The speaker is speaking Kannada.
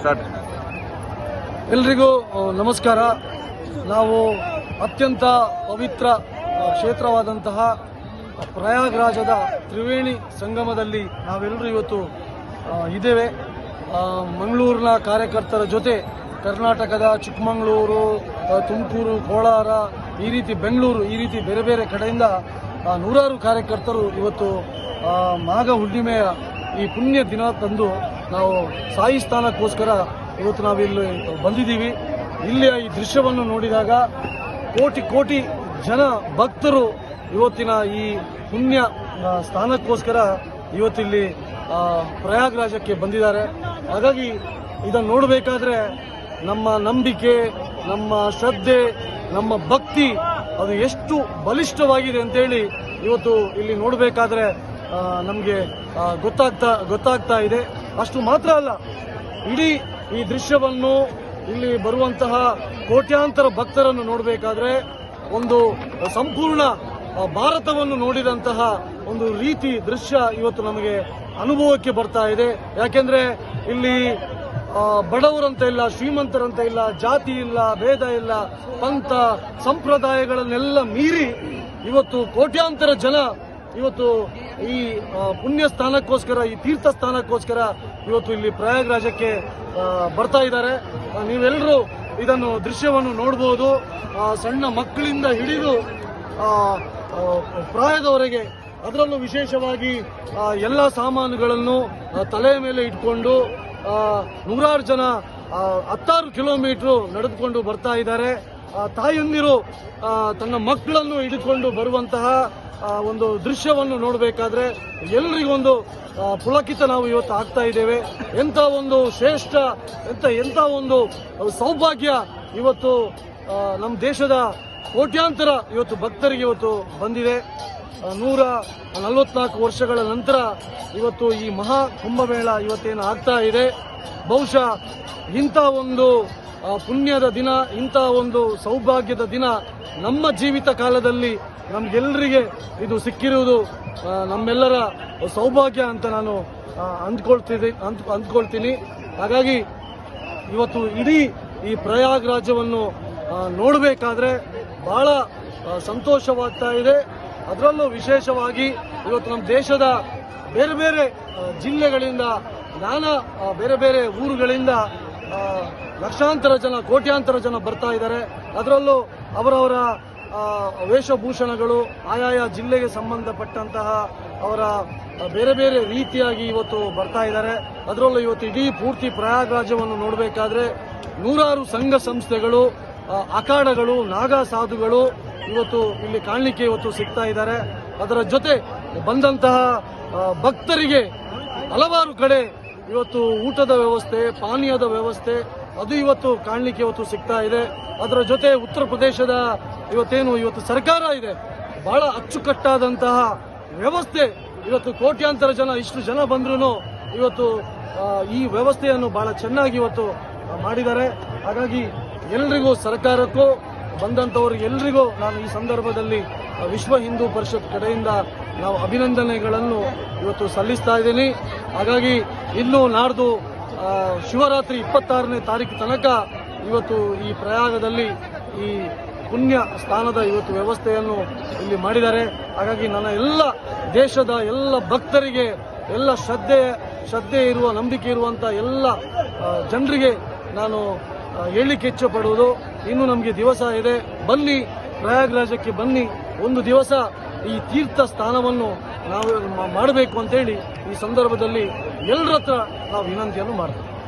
ಸ್ಟಾರ್ಟ್. ಎಲ್ರಿಗೂ ನಮಸ್ಕಾರ. ನಾವು ಅತ್ಯಂತ ಪವಿತ್ರ ಕ್ಷೇತ್ರವಾದಂತಹ ಪ್ರಯಾಗ್ರಾಜದ ತ್ರಿವೇಣಿ ಸಂಗಮದಲ್ಲಿ ನಾವೆಲ್ಲರೂ ಇವತ್ತು ಇದ್ದೇವೆ. ಮಂಗಳೂರಿನ ಕಾರ್ಯಕರ್ತರ ಜೊತೆ ಕರ್ನಾಟಕದ ಚಿಕ್ಕಮಗಳೂರು ತುಮಕೂರು, ಕೋಲಾರ, ಈ ರೀತಿ ಬೆಂಗಳೂರು, ಈ ರೀತಿ ಬೇರೆ ಬೇರೆ ಕಡೆಯಿಂದ ನೂರಾರು ಕಾರ್ಯಕರ್ತರು ಇವತ್ತು ಮಾಘ ಹುಣ್ಣಿಮೆಯ ಈ ಪುಣ್ಯ ದಿನ ತಂದು ನಾವು ಸಾಯಿ ಸ್ಥಾನಕ್ಕೋಸ್ಕರ ಇವತ್ತು ನಾವಿಲ್ಲಿ ಬಂದಿದ್ದೀವಿ. ಇಲ್ಲಿಯ ಈ ದೃಶ್ಯವನ್ನು ನೋಡಿದಾಗ ಕೋಟಿ ಕೋಟಿ ಜನ ಭಕ್ತರು ಇವತ್ತಿನ ಈ ಪುಣ್ಯ ಸ್ಥಾನಕ್ಕೋಸ್ಕರ ಇವತ್ತಿಲ್ಲಿ ಪ್ರಯಾಗ್ರಾಜಕ್ಕೆ ಬಂದಿದ್ದಾರೆ. ಹಾಗಾಗಿ ಇದನ್ನು ನೋಡಬೇಕಾದ್ರೆ ನಮ್ಮ ನಂಬಿಕೆ, ನಮ್ಮ ಶ್ರದ್ಧೆ, ನಮ್ಮ ಭಕ್ತಿ ಅದು ಎಷ್ಟು ಬಲಿಷ್ಠವಾಗಿದೆ ಅಂತೇಳಿ ಇವತ್ತು ಇಲ್ಲಿ ನೋಡಬೇಕಾದ್ರೆ ನಮಗೆ ಗೊತ್ತಾಗ್ತಾ ಗೊತ್ತಾಗ್ತಾ ಇದೆ. ಅಷ್ಟು ಮಾತ್ರ ಅಲ್ಲ. ಇಡೀ ಈ ದೃಶ್ಯವನ್ನು ಇಲ್ಲಿ ಬರುವಂತಹ ಕೋಟ್ಯಾಂತರ ಭಕ್ತರನ್ನು ನೋಡಬೇಕಾದ್ರೆ ಒಂದು ಸಂಪೂರ್ಣ ಭಾರತವನ್ನು ನೋಡಿದಂತಹ ಒಂದು ರೀತಿ ದೃಶ್ಯ ಇವತ್ತು ನಮಗೆ ಅನುಭವಕ್ಕೆ ಬರ್ತಾ ಇದೆ. ಯಾಕೆಂದ್ರೆ ಇಲ್ಲಿ ಬಡವರಂತ ಇಲ್ಲ, ಶ್ರೀಮಂತರಂತ ಇಲ್ಲ, ಜಾತಿ ಇಲ್ಲ, ಭೇದ ಇಲ್ಲ, ಪಂಥ ಸಂಪ್ರದಾಯಗಳನ್ನೆಲ್ಲ ಮೀರಿ ಇವತ್ತು ಕೋಟ್ಯಾಂತರ ಜನ ಇವತ್ತು ಈ ಪುಣ್ಯ ಸ್ಥಾನಕ್ಕೋಸ್ಕರ ಈ ತೀರ್ಥ ಸ್ಥಾನಕ್ಕೋಸ್ಕರ ಇವತ್ತು ಇಲ್ಲಿ ಪ್ರಯಾಗ್ರಾಜಕ್ಕೆ ಬರ್ತಾ ಇದ್ದಾರೆ. ನೀವೆಲ್ಲರೂ ಇದನ್ನು ದೃಶ್ಯವನ್ನು ನೋಡಬಹುದು ಆ, ಸಣ್ಣ ಮಕ್ಕಳಿಂದ ಹಿಡಿದು ಪ್ರಾಯದವರೆಗೆ ಅದರಲ್ಲೂ ವಿಶೇಷವಾಗಿ ಎಲ್ಲ ಸಾಮಾನುಗಳನ್ನು ತಲೆಯ ಮೇಲೆ ಇಟ್ಕೊಂಡು ನೂರಾರು ಜನ ಹತ್ತಾರು ಕಿಲೋಮೀಟ್ರು ನಡೆದುಕೊಂಡು ಬರ್ತಾ ಇದ್ದಾರೆ. ತಾಯಂದಿರು ತನ್ನ ಮಕ್ಕಳನ್ನು ಹಿಡಿದುಕೊಂಡು ಬರುವಂತಹ ಒಂದು ದೃಶ್ಯವನ್ನು ನೋಡಬೇಕಾದ್ರೆ ಎಲ್ರಿಗೊಂದು ಪುಲಕಿತ ನಾವು ಇವತ್ತು ಆಗ್ತಾ ಇದ್ದೇವೆ. ಎಂಥ ಒಂದು ಶ್ರೇಷ್ಠ, ಎಂಥ ಎಂಥ ಒಂದು ಸೌಭಾಗ್ಯ ಇವತ್ತು ನಮ್ಮ ದೇಶದ ಕೋಟ್ಯಾಂತರ ಇವತ್ತು ಭಕ್ತರಿಗೆ ಇವತ್ತು ಬಂದಿದೆ. ನೂರ ನಲವತ್ನಾಲ್ಕು ವರ್ಷಗಳ ನಂತರ ಇವತ್ತು ಈ ಮಹಾ ಕುಂಭಮೇಳ ಇವತ್ತೇನು ಆಗ್ತಾ ಇದೆ. ಬಹುಶಃ ಇಂಥ ಒಂದು ಪುಣ್ಯದ ದಿನ, ಇಂಥ ಒಂದು ಸೌಭಾಗ್ಯದ ದಿನ ನಮ್ಮ ಜೀವಿತ ಕಾಲದಲ್ಲಿ ನಮ್ಗೆಲ್ಲರಿಗೆ ಇದು ಸಿಕ್ಕಿರುವುದು ನಮ್ಮೆಲ್ಲರ ಸೌಭಾಗ್ಯ ಅಂತ ನಾನು ಅಂದ್ಕೊಳ್ತಿದ್ದೆ ಅಂದ್ ಅಂದ್ಕೊಳ್ತೀನಿ. ಹಾಗಾಗಿ ಇವತ್ತು ಇಡೀ ಈ ಪ್ರಯಾಗ್ರಾಜವನ್ನು ನೋಡಬೇಕಾದ್ರೆ ಬಹಳ ಆ, ಸಂತೋಷವಾಗ್ತಾ ಇದೆ. ಅದರಲ್ಲೂ ವಿಶೇಷವಾಗಿ ಇವತ್ತು ನಮ್ಮ ದೇಶದ ಬೇರೆ ಬೇರೆ ಜಿಲ್ಲೆಗಳಿಂದ ನಾನಾ ಬೇರೆ ಬೇರೆ ಊರುಗಳಿಂದ ಲಕ್ಷಾಂತರ ಜನ, ಕೋಟ್ಯಾಂತರ ಜನ ಬರ್ತಾ ಇದ್ದಾರೆ. ಅದರಲ್ಲೂ ಅವರವರ ವೇಷಭೂಷಣಗಳು, ಆಯಾಯ ಜಿಲ್ಲೆಗೆ ಸಂಬಂಧಪಟ್ಟಂತಹ ಅವರ ಬೇರೆ ಬೇರೆ ರೀತಿಯಾಗಿ ಇವತ್ತು ಬರ್ತಾ ಇದ್ದಾರೆ. ಅದರಲ್ಲೂ ಇವತ್ತು ಇಡೀ ಪೂರ್ತಿ ಪ್ರಯಾಗರಾಜವನ್ನು ನೋಡಬೇಕಾದ್ರೆ ನೂರಾರು ಸಂಘ ಸಂಸ್ಥೆಗಳು ಅಖಾಡಗಳು, ನಾಗಾ ಸಾಧುಗಳು ಇವತ್ತು ಇಲ್ಲಿ ಕಾಣಲಿಕ್ಕೆ ಇವತ್ತು ಸಿಗ್ತಾ ಇದ್ದಾರೆ. ಅದರ ಜೊತೆ ಬಂದಂತಹ ಭಕ್ತರಿಗೆ ಹಲವಾರು ಕಡೆ ಇವತ್ತು ಊಟದ ವ್ಯವಸ್ಥೆ, ಪಾನೀಯದ ವ್ಯವಸ್ಥೆ, ಅದು ಇವತ್ತು ಕಾಣಲಿಕ್ಕೆ ಇವತ್ತು ಸಿಗ್ತಾ ಇದೆ. ಅದರ ಜೊತೆ ಉತ್ತರ ಪ್ರದೇಶದ ಇವತ್ತೇನು, ಇವತ್ತು ಸರ್ಕಾರ ಇದೆ. ಬಹಳ ಅಚ್ಚುಕಟ್ಟಾದಂತಹ ವ್ಯವಸ್ಥೆ. ಇವತ್ತು ಕೋಟ್ಯಾಂತರ ಜನ, ಇಷ್ಟು ಜನ ಬಂದ್ರೂ ಇವತ್ತು ಈ ವ್ಯವಸ್ಥೆಯನ್ನು ಬಹಳ ಚೆನ್ನಾಗಿ ಇವತ್ತು ಮಾಡಿದ್ದಾರೆ. ಹಾಗಾಗಿ ಎಲ್ರಿಗೂ, ಸರ್ಕಾರಕ್ಕೂ ಬಂದಂಥವ್ರಿಗೆ ಎಲ್ರಿಗೂ ನಾನು ಈ ಸಂದರ್ಭದಲ್ಲಿ ವಿಶ್ವ ಹಿಂದೂ ಪರಿಷತ್ ಕಡೆಯಿಂದ ನಾವು ಅಭಿನಂದನೆಗಳನ್ನು ಇವತ್ತು ಸಲ್ಲಿಸ್ತಾ ಇದ್ದೀನಿ. ಹಾಗಾಗಿ ಇನ್ನು ನಾಡ್ದು ಶಿವರಾತ್ರಿ ಇಪ್ಪತ್ತಾರನೇ ತಾರೀಕು ತನಕ ಇವತ್ತು ಈ ಪ್ರಯಾಗದಲ್ಲಿ ಈ ಪುಣ್ಯ ಸ್ಥಾನದ ಇವತ್ತು ವ್ಯವಸ್ಥೆಯನ್ನು ಇಲ್ಲಿ ಮಾಡಿದ್ದಾರೆ. ಹಾಗಾಗಿ ನನ್ನ ಎಲ್ಲ ದೇಶದ ಎಲ್ಲ ಭಕ್ತರಿಗೆ, ಎಲ್ಲ ಶ್ರದ್ಧೆ ಶ್ರದ್ಧೆ ಇರುವ, ನಂಬಿಕೆ ಇರುವಂಥ ಎಲ್ಲ ಜನರಿಗೆ ನಾನು ಹೇಳಿಕೆ ಇಚ್ಛೆ ಪಡುವುದು. ಇನ್ನು ನಮಗೆ ದಿವಸ ಇದೆ. ಬನ್ನಿ, ಪ್ರಯಾಗ್ರಾಜಕ್ಕೆ ಬನ್ನಿ. ಒಂದು ದಿವಸ ಈ ತೀರ್ಥ ಸ್ಥಾನವನ್ನು ನಾವು ಮಾಡಬೇಕು ಅಂತೇಳಿ ಈ ಸಂದರ್ಭದಲ್ಲಿ ಎಲ್ಲರ ಹತ್ರ ನಾವು ವಿನಂತಿಯನ್ನು ಮಾಡ್ತೀವಿ.